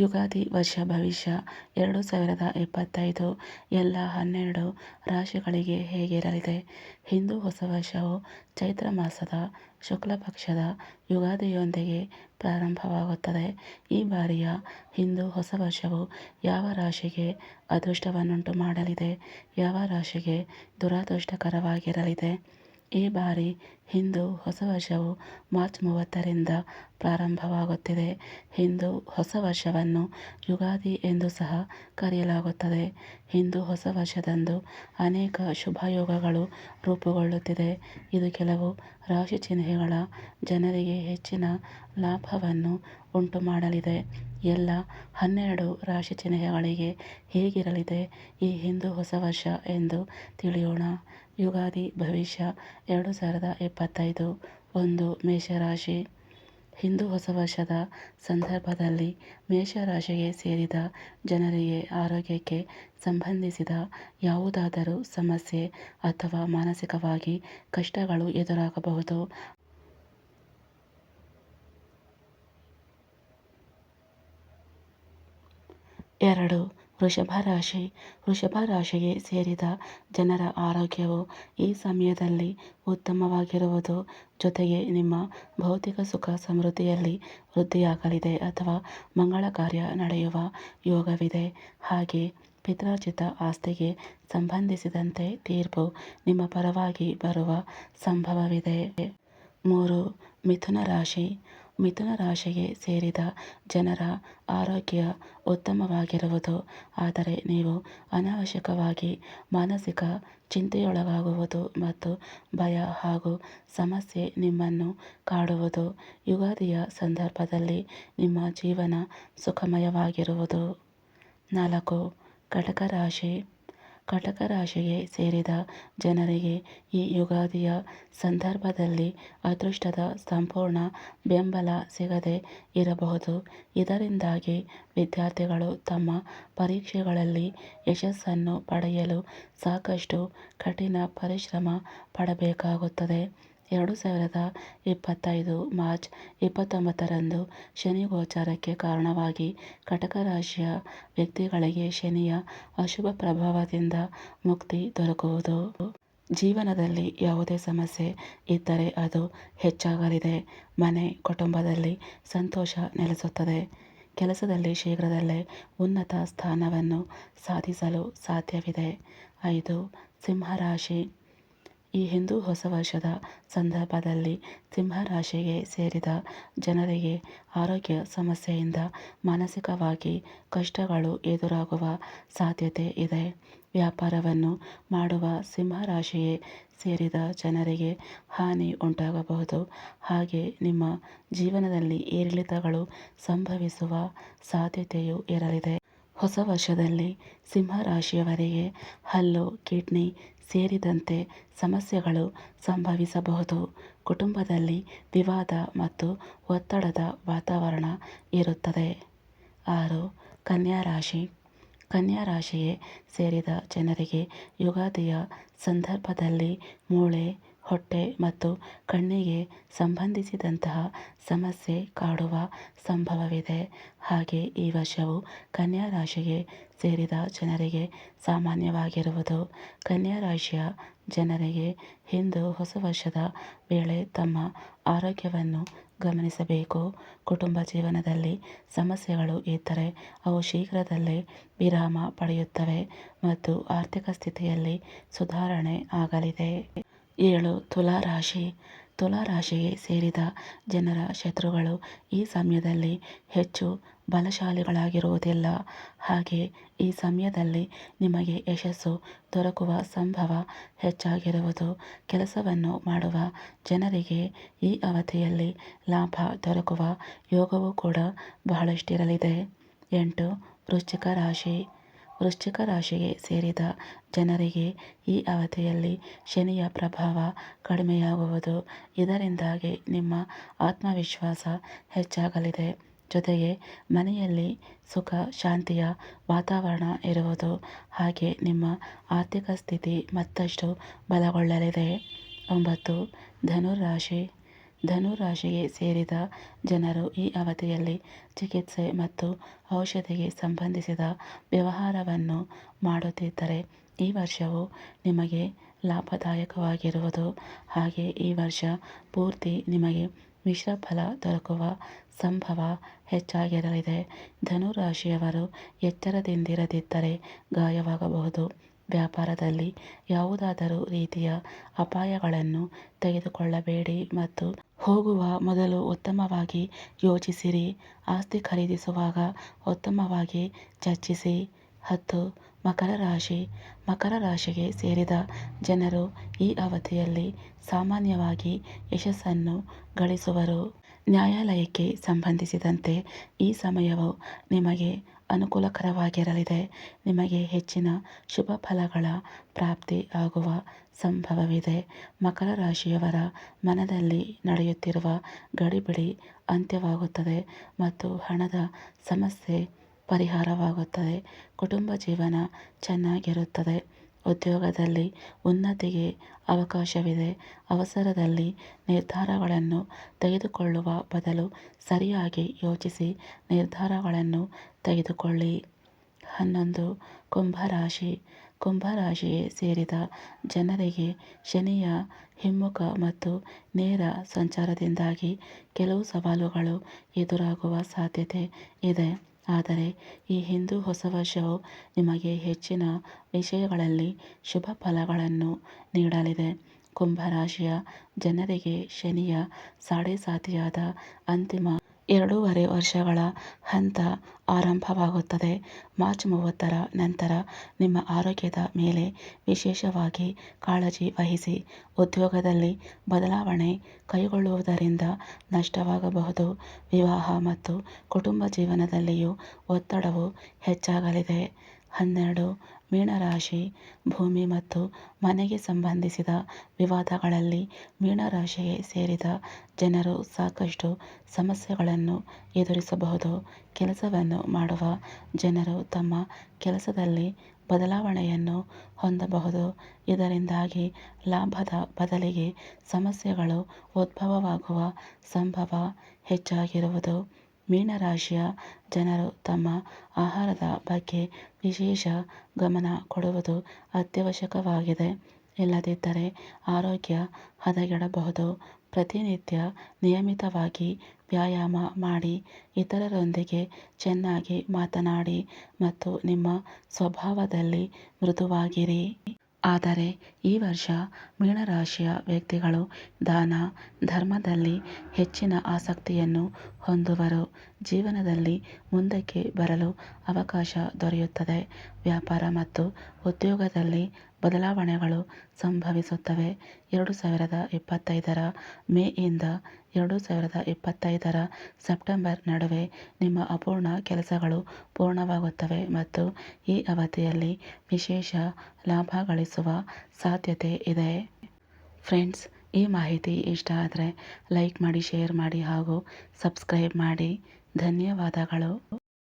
ಯುಗಾದಿ ವರ್ಷ ಭವಿಷ್ಯ ಎರಡು ಸಾವಿರದ ಇಪ್ಪತ್ತೈದು ಎಲ್ಲ ಹನ್ನೆರಡು ರಾಶಿಗಳಿಗೆ ಹೇಗಿರಲಿದೆ? ಹಿಂದೂ ಹೊಸ ವರ್ಷವು ಚೈತ್ರ ಮಾಸದ ಶುಕ್ಲ ಪಕ್ಷದ ಯುಗಾದಿಯೊಂದಿಗೆ ಪ್ರಾರಂಭವಾಗುತ್ತದೆ. ಈ ಬಾರಿಯ ಹಿಂದೂ ಹೊಸ ವರ್ಷವು ಯಾವ ರಾಶಿಗೆ ಅದೃಷ್ಟವನ್ನುಂಟು ಮಾಡಲಿದೆ? ಯಾವ ರಾಶಿಗೆ ದುರಾದೃಷ್ಟಕರವಾಗಿರಲಿದೆ? ಈ ಬಾರಿ ಹಿಂದೂ ಹೊಸ ವರ್ಷವು ಮಾರ್ಚ್ ಮೂವತ್ತರಿಂದ ಪ್ರಾರಂಭವಾಗುತ್ತಿದೆ ಹಿಂದೂ ಹೊಸ ವರ್ಷವನ್ನು ಯುಗಾದಿ ಎಂದು ಸಹ ಕರೆಯಲಾಗುತ್ತದೆ. ಹಿಂದೂ ಹೊಸ ವರ್ಷದಂದು ಅನೇಕ ಶುಭಯೋಗಗಳು ರೂಪುಗೊಳ್ಳುತ್ತಿದೆ. ಇದು ಕೆಲವು ರಾಶಿ ಚಿಹ್ನೆಗಳ ಜನರಿಗೆ ಹೆಚ್ಚಿನ ಲಾಭವನ್ನು ಉಂಟು ಮಾಡಲಿದೆ ಎಲ್ಲ ಹನ್ನೆರಡು ರಾಶಿ ಚಿಹ್ನೆಗಳಿಗೆ ಹೇಗಿರಲಿದೆ ಈ ಹಿಂದೂ ಹೊಸ ವರ್ಷ ಎಂದು ತಿಳಿಯೋಣ. ಯುಗಾದಿ ಭವಿಷ್ಯ ಎರಡು ಸಾವಿರದ ಇಪ್ಪತ್ತೈದು ಒಂದು ಮೇಷರಾಶಿ. ಹಿಂದೂ ಹೊಸ ವರ್ಷದ ಸಂದರ್ಭದಲ್ಲಿ ಮೇಷರಾಶಿಗೆ ಸೇರಿದ ಜನರಿಗೆ ಆರೋಗ್ಯಕ್ಕೆ ಸಂಬಂಧಿಸಿದ ಯಾವುದಾದರೂ ಸಮಸ್ಯೆ ಅಥವಾ ಮಾನಸಿಕವಾಗಿ ಕಷ್ಟಗಳು ಎದುರಾಗಬಹುದು. ಎರಡು ವೃಷಭ ರಾಶಿ ವೃಷಭ ರಾಶಿಗೆ ಸೇರಿದ ಜನರ ಆರೋಗ್ಯವು ಈ ಸಮಯದಲ್ಲಿ ಉತ್ತಮವಾಗಿರುವುದು ಜೊತೆಗೆ ನಿಮ್ಮ ಭೌತಿಕ ಸುಖ ಸಮೃದ್ಧಿಯಲ್ಲಿ ವೃದ್ಧಿಯಾಗಲಿದೆ ಅಥವಾ ಮಂಗಳ ಕಾರ್ಯ ನಡೆಯುವ ಯೋಗವಿದೆ. ಹಾಗೆ ಪಿತ್ರಾರ್ಜಿತ ಆಸ್ತಿಗೆ ಸಂಬಂಧಿಸಿದಂತೆ ತೀರ್ಪು ನಿಮ್ಮ ಪರವಾಗಿ ಬರುವ ಸಂಭವವಿದೆ. ಮೂರು, ಮಿಥುನ ರಾಶಿ ಮಿಥುನ ರಾಶಿಗೆ ಸೇರಿದ ಜನರ ಆರೋಗ್ಯ ಉತ್ತಮವಾಗಿರುವುದು. ಆದರೆ ನೀವು ಅನಾವಶ್ಯಕವಾಗಿ ಮಾನಸಿಕ ಚಿಂತೆಯೊಳಗಾಗುವುದು ಮತ್ತು ಭಯ ಹಾಗೂ ಸಮಸ್ಯೆ ನಿಮ್ಮನ್ನು ಕಾಡುವುದು. ಯುಗಾದಿಯ ಸಂದರ್ಭದಲ್ಲಿ ನಿಮ್ಮ ಜೀವನ ಸುಖಮಯವಾಗಿರುವುದು. ನಾಲ್ಕು, ಕಟಕ ರಾಶಿ. ಕಟಕ ರಾಶಿಗೆ ಸೇರಿದ ಜನರಿಗೆ ಈ ಯುಗಾದಿಯ ಸಂದರ್ಭದಲ್ಲಿ ಅದೃಷ್ಟದ ಸಂಪೂರ್ಣ ಬೆಂಬಲ ಸಿಗದೇ ಇರಬಹುದು. ಇದರಿಂದಾಗಿ ವಿದ್ಯಾರ್ಥಿಗಳು ತಮ್ಮ ಪರೀಕ್ಷೆಗಳಲ್ಲಿ ಯಶಸ್ಸನ್ನು ಪಡೆಯಲು ಸಾಕಷ್ಟು ಕಠಿಣ ಪರಿಶ್ರಮ ಪಡಬೇಕಾಗುತ್ತದೆ. ಎರಡು ಸಾವಿರದ ಇಪ್ಪತ್ತೈದು ಮಾರ್ಚ್ ಇಪ್ಪತ್ತೊಂಬತ್ತರಂದು ಶನಿ ಗೋಚಾರಕ್ಕೆ ಕಾರಣವಾಗಿ ಕಟಕ ರಾಶಿಯ ವ್ಯಕ್ತಿಗಳಿಗೆ ಶನಿಯ ಅಶುಭ ಪ್ರಭಾವದಿಂದ ಮುಕ್ತಿ ದೊರಕುವುದು. ಜೀವನದಲ್ಲಿ ಯಾವುದೇ ಸಮಸ್ಯೆ ಇದ್ದರೆ ಅದು ಹೆಚ್ಚಾಗಲಿದೆ. ಮನೆ, ಕುಟುಂಬದಲ್ಲಿ ಸಂತೋಷ ನೆಲೆಸುತ್ತದೆ. ಕೆಲಸದಲ್ಲಿ ಶೀಘ್ರದಲ್ಲೇ ಉನ್ನತ ಸ್ಥಾನವನ್ನು ಸಾಧಿಸಲು ಸಾಧ್ಯವಿದೆ. ಐದು, ಸಿಂಹರಾಶಿ. ಈ ಹಿಂದೂ ಹೊಸ ವರ್ಷದ ಸಂದರ್ಭದಲ್ಲಿ ಸಿಂಹ ರಾಶಿಗೆ ಸೇರಿದ ಜನರಿಗೆ ಆರೋಗ್ಯ ಸಮಸ್ಯೆಯಿಂದ ಮಾನಸಿಕವಾಗಿ ಕಷ್ಟಗಳು ಎದುರಾಗುವ ಸಾಧ್ಯತೆ ಇದೆ. ವ್ಯಾಪಾರವನ್ನು ಮಾಡುವ ಸಿಂಹ ರಾಶಿಗೆ ಸೇರಿದ ಜನರಿಗೆ ಹಾನಿ ಉಂಟಾಗಬಹುದು. ಹಾಗೆ ನಿಮ್ಮ ಜೀವನದಲ್ಲಿ ಏರಿಳಿತಗಳು ಸಂಭವಿಸುವ ಸಾಧ್ಯತೆಯೂ ಇರಲಿದೆ. ಹೊಸ ವರ್ಷದಲ್ಲಿ ಸಿಂಹ ರಾಶಿಯವರಿಗೆ ಹಲ್ಲು, ಕಿಡ್ನಿ ಸೇರಿದಂತೆ ಸಮಸ್ಯೆಗಳು ಸಂಭವಿಸಬಹುದು. ಕುಟುಂಬದಲ್ಲಿ ವಿವಾದ ಮತ್ತು ಒತ್ತಡದ ವಾತಾವರಣ ಇರುತ್ತದೆ. ಆರು, ಕನ್ಯಾ ರಾಶಿ. ಕನ್ಯಾ ರಾಶಿಗೆ ಸೇರಿದ ಜನರಿಗೆ ಯುಗಾದಿಯ ಸಂದರ್ಭದಲ್ಲಿ ಮೂಳೆ ಹೊಟ್ಟೆ ಮತ್ತು ಕಣ್ಣಿಗೆ ಸಂಬಂಧಿಸಿದಂತಹ ಸಮಸ್ಯೆ ಕಾಡುವ ಸಂಭವವಿದೆ. ಹಾಗೆ ಈ ವರ್ಷವು ಕನ್ಯಾ ರಾಶಿಗೆ ಸೇರಿದ ಜನರಿಗೆ ಸಾಮಾನ್ಯವಾಗಿರುವುದು. ಕನ್ಯಾ ರಾಶಿಯ ಜನರಿಗೆ ಹಿಂದೂ ಹೊಸ ವರ್ಷದ ವೇಳೆ ತಮ್ಮ ಆರೋಗ್ಯವನ್ನು ಗಮನಿಸಬೇಕು. ಕುಟುಂಬ ಜೀವನದಲ್ಲಿ ಸಮಸ್ಯೆಗಳು ಇದ್ದರೆ ಅವು ಶೀಘ್ರದಲ್ಲೇ ವಿರಾಮ ಪಡೆಯುತ್ತವೆ ಮತ್ತು ಆರ್ಥಿಕ ಸ್ಥಿತಿಯಲ್ಲಿ ಸುಧಾರಣೆ ಆಗಲಿದೆ. ಏಳು ತುಲಾ ರಾಶಿ ತುಲಾ ರಾಶಿಗೆ ಸೇರಿದ ಜನರ ಶತ್ರುಗಳು ಈ ಸಮಯದಲ್ಲಿ ಹೆಚ್ಚು ಬಲಶಾಲಿಗಳಾಗಿರುವುದಿಲ್ಲ. ಹಾಗೆ ಈ ಸಮಯದಲ್ಲಿ ನಿಮಗೆ ಯಶಸ್ಸು ದೊರಕುವ ಸಂಭವ ಹೆಚ್ಚಾಗಿರುವುದು ಕೆಲಸವನ್ನು ಮಾಡುವ ಜನರಿಗೆ ಈ ಅವಧಿಯಲ್ಲಿ ಲಾಭ ದೊರಕುವ ಯೋಗವೂ ಕೂಡ ಬಹಳಷ್ಟಿರಲಿದೆ. ಎಂಟು ವೃಶ್ಚಿಕ ರಾಶಿ. ವೃಶ್ಚಿಕ ರಾಶಿಗೆ ಸೇರಿದ ಜನರಿಗೆ ಈ ಅವಧಿಯಲ್ಲಿ ಶನಿಯ ಪ್ರಭಾವ ಕಡಿಮೆಯಾಗುವುದು. ಇದರಿಂದಾಗಿ ನಿಮ್ಮ ಆತ್ಮವಿಶ್ವಾಸ ಹೆಚ್ಚಾಗಲಿದೆ. ಜೊತೆಗೆ ಮನೆಯಲ್ಲಿ ಸುಖ, ಶಾಂತಿಯ ವಾತಾವರಣ ಇರುವುದು. ಹಾಗೆ ನಿಮ್ಮ ಆರ್ಥಿಕ ಸ್ಥಿತಿ ಮತ್ತಷ್ಟು ಬಲಗೊಳ್ಳಲಿದೆ. ಒಂಬತ್ತು, ಧನುರಾಶಿ ಧನು ರಾಶಿಗೆ ಸೇರಿದ ಜನರು ಈ ಅವಧಿಯಲ್ಲಿ ಚಿಕಿತ್ಸೆ ಮತ್ತು ಔಷಧಿಗೆ ಸಂಬಂಧಿಸಿದ ವ್ಯವಹಾರವನ್ನು ಮಾಡುತ್ತಿದ್ದರೆ ಈ ವರ್ಷವು ನಿಮಗೆ ಲಾಭದಾಯಕವಾಗಿರುವುದು. ಹಾಗೆ ಈ ವರ್ಷ ಪೂರ್ತಿ ನಿಮಗೆ ಮಿಶ್ರ ಫಲ ದೊರಕುವ ಸಂಭವ ಹೆಚ್ಚಾಗಿರಲಿದೆ. ಧನು ರಾಶಿಯವರು ಎಚ್ಚರದಿಂದಿರದಿದ್ದರೆ ಗಾಯವಾಗಬಹುದು. ವ್ಯಾಪಾರದಲ್ಲಿ ಯಾವುದಾದರೂ ರೀತಿಯ ಅಪಾಯಗಳನ್ನು ತೆಗೆದುಕೊಳ್ಳಬೇಡಿ ಮತ್ತು ಹೋಗುವ ಮೊದಲು ಉತ್ತಮವಾಗಿ ಯೋಚಿಸಿರಿ. ಆಸ್ತಿ ಖರೀದಿಸುವಾಗ ಉತ್ತಮವಾಗಿ ಚರ್ಚಿಸಿ. ಹತ್ತು, ಮಕರ ರಾಶಿ. ಮಕರ ರಾಶಿಗೆ ಸೇರಿದ ಜನರು ಈ ಅವಧಿಯಲ್ಲಿ ಸಾಮಾನ್ಯವಾಗಿ ಯಶಸ್ಸನ್ನು ಗಳಿಸುವರು. ನ್ಯಾಯಾಲಯಕ್ಕೆ ಸಂಬಂಧಿಸಿದಂತೆ ಈ ಸಮಯವು ನಿಮಗೆ ಅನುಕೂಲಕರವಾಗಿರಲಿದೆ. ನಿಮಗೆ ಹೆಚ್ಚಿನ ಶುಭ ಫಲಗಳ ಪ್ರಾಪ್ತಿ ಆಗುವ ಸಂಭವವಿದೆ. ಮಕರ ರಾಶಿಯವರ ಮನದಲ್ಲಿ ನಡೆಯುತ್ತಿರುವ ಗಡಿಬಿಡಿ ಅಂತ್ಯವಾಗುತ್ತದೆ ಮತ್ತು ಹಣದ ಸಮಸ್ಯೆ ಪರಿಹಾರವಾಗುತ್ತದೆ. ಕುಟುಂಬ ಜೀವನ ಚೆನ್ನಾಗಿರುತ್ತದೆ. ಉದ್ಯೋಗದಲ್ಲಿ ಉನ್ನತಿಗೆ ಅವಕಾಶವಿದೆ. ಅವಸರದಲ್ಲಿ ನಿರ್ಧಾರಗಳನ್ನು ತೆಗೆದುಕೊಳ್ಳುವ ಬದಲು ಸರಿಯಾಗಿ ಯೋಚಿಸಿ ನಿರ್ಧಾರಗಳನ್ನು ತೆಗೆದುಕೊಳ್ಳಿ. ಹನ್ನೊಂದು, ಕುಂಭರಾಶಿ. ಕುಂಭರಾಶಿಗೆ ಸೇರಿದ ಜನರಿಗೆ ಶನಿಯ ಹಿಮ್ಮುಖ ಮತ್ತು ನೇರ ಸಂಚಾರದಿಂದಾಗಿ ಕೆಲವು ಸವಾಲುಗಳು ಎದುರಾಗುವ ಸಾಧ್ಯತೆ ಇದೆ. ಆದರೆ ಈ ಹಿಂದೂ ಹೊಸ ವರ್ಷವು ನಿಮಗೆ ಹೆಚ್ಚಿನ ವಿಷಯಗಳಲ್ಲಿ ಶುಭ ಫಲಗಳನ್ನು ನೀಡಲಿದೆ. ಕುಂಭರಾಶಿಯ ಜನರಿಗೆ ಶನಿಯ ಸಾಡೆಸಾತಿಯಾದ ಅಂತಿಮ ಎರಡೂವರೆ ವರ್ಷಗಳ ಹಂತ ಆರಂಭವಾಗುತ್ತದೆ. ಮಾರ್ಚ್ ಮೂವತ್ತರ ನಂತರ ನಿಮ್ಮ ಆರೋಗ್ಯದ ಮೇಲೆ ವಿಶೇಷವಾಗಿ ಕಾಳಜಿ ವಹಿಸಿ ಉದ್ಯೋಗದಲ್ಲಿ ಬದಲಾವಣೆ ಕೈಗೊಳ್ಳುವುದರಿಂದ ನಷ್ಟವಾಗಬಹುದು. ವಿವಾಹ ಮತ್ತು ಕುಟುಂಬ ಜೀವನದಲ್ಲಿಯೂ ಒತ್ತಡವು ಹೆಚ್ಚಾಗಲಿದೆ. ಹನ್ನೆರಡು ಮೀನರಾಶಿ ಭೂಮಿ ಮತ್ತು ಮನೆಗೆ ಸಂಬಂಧಿಸಿದ ವಿವಾದಗಳಲ್ಲಿ ಮೀನರಾಶಿಗೆ ಸೇರಿದ ಜನರು ಸಾಕಷ್ಟು ಸಮಸ್ಯೆಗಳನ್ನು ಎದುರಿಸಬಹುದು. ಕೆಲಸವನ್ನು ಮಾಡುವ ಜನರು ತಮ್ಮ ಕೆಲಸದಲ್ಲಿ ಬದಲಾವಣೆಯನ್ನು ಹೊಂದಬಹುದು. ಇದರಿಂದಾಗಿ ಲಾಭದ ಬದಲಿಗೆ ಸಮಸ್ಯೆಗಳು ಉದ್ಭವವಾಗುವ ಸಂಭವ ಹೆಚ್ಚಾಗಿರುವುದು. ಮೀನರಾಶಿಯ ಜನರು ತಮ್ಮ ಆಹಾರದ ಬಗ್ಗೆ ವಿಶೇಷ ಗಮನ ಕೊಡುವುದು ಅತ್ಯವಶ್ಯಕವಾಗಿದೆ. ಇಲ್ಲದಿದ್ದರೆ ಆರೋಗ್ಯ ಹದಗೆಡಬಹುದು. ಪ್ರತಿನಿತ್ಯ ನಿಯಮಿತವಾಗಿ ವ್ಯಾಯಾಮ ಮಾಡಿ ಇತರರೊಂದಿಗೆ ಚೆನ್ನಾಗಿ ಮಾತನಾಡಿ ಮತ್ತು ನಿಮ್ಮ ಸ್ವಭಾವದಲ್ಲಿ ಮೃದುವಾಗಿರಿ. ಆದರೆ ಈ ವರ್ಷ ಮೀನರಾಶಿಯ ವ್ಯಕ್ತಿಗಳು ದಾನ, ಧರ್ಮದಲ್ಲಿ ಹೆಚ್ಚಿನ ಆಸಕ್ತಿಯನ್ನು ಹೊಂದುವರು. ಜೀವನದಲ್ಲಿ ಮುಂದಕ್ಕೆ ಬರಲು ಅವಕಾಶ ದೊರೆಯುತ್ತದೆ. ವ್ಯಾಪಾರ ಮತ್ತು ಉದ್ಯೋಗದಲ್ಲಿ ಬದಲಾವಣೆಗಳು ಸಂಭವಿಸುತ್ತವೆ. ಎರಡು ಸಾವಿರದ ಇಪ್ಪತ್ತೈದರ ಮೇಯಿಂದ ಎರಡು ಸಾವಿರದ ಇಪ್ಪತ್ತೈದರ ಸೆಪ್ಟೆಂಬರ್ ನಡುವೆ ನಿಮ್ಮ ಅಪೂರ್ಣ ಕೆಲಸಗಳು ಪೂರ್ಣವಾಗುತ್ತವೆ ಮತ್ತು ಈ ಅವಧಿಯಲ್ಲಿ ವಿಶೇಷ ಲಾಭ ಗಳಿಸುವ ಸಾಧ್ಯತೆ ಇದೆ. ಫ್ರೆಂಡ್ಸ್, ಈ ಮಾಹಿತಿ ಇಷ್ಟ ಆದರೆ ಲೈಕ್ ಮಾಡಿ, ಶೇರ್ ಮಾಡಿ ಹಾಗೂ ಸಬ್ಸ್ಕ್ರೈಬ್ ಮಾಡಿ. ಧನ್ಯವಾದಗಳು.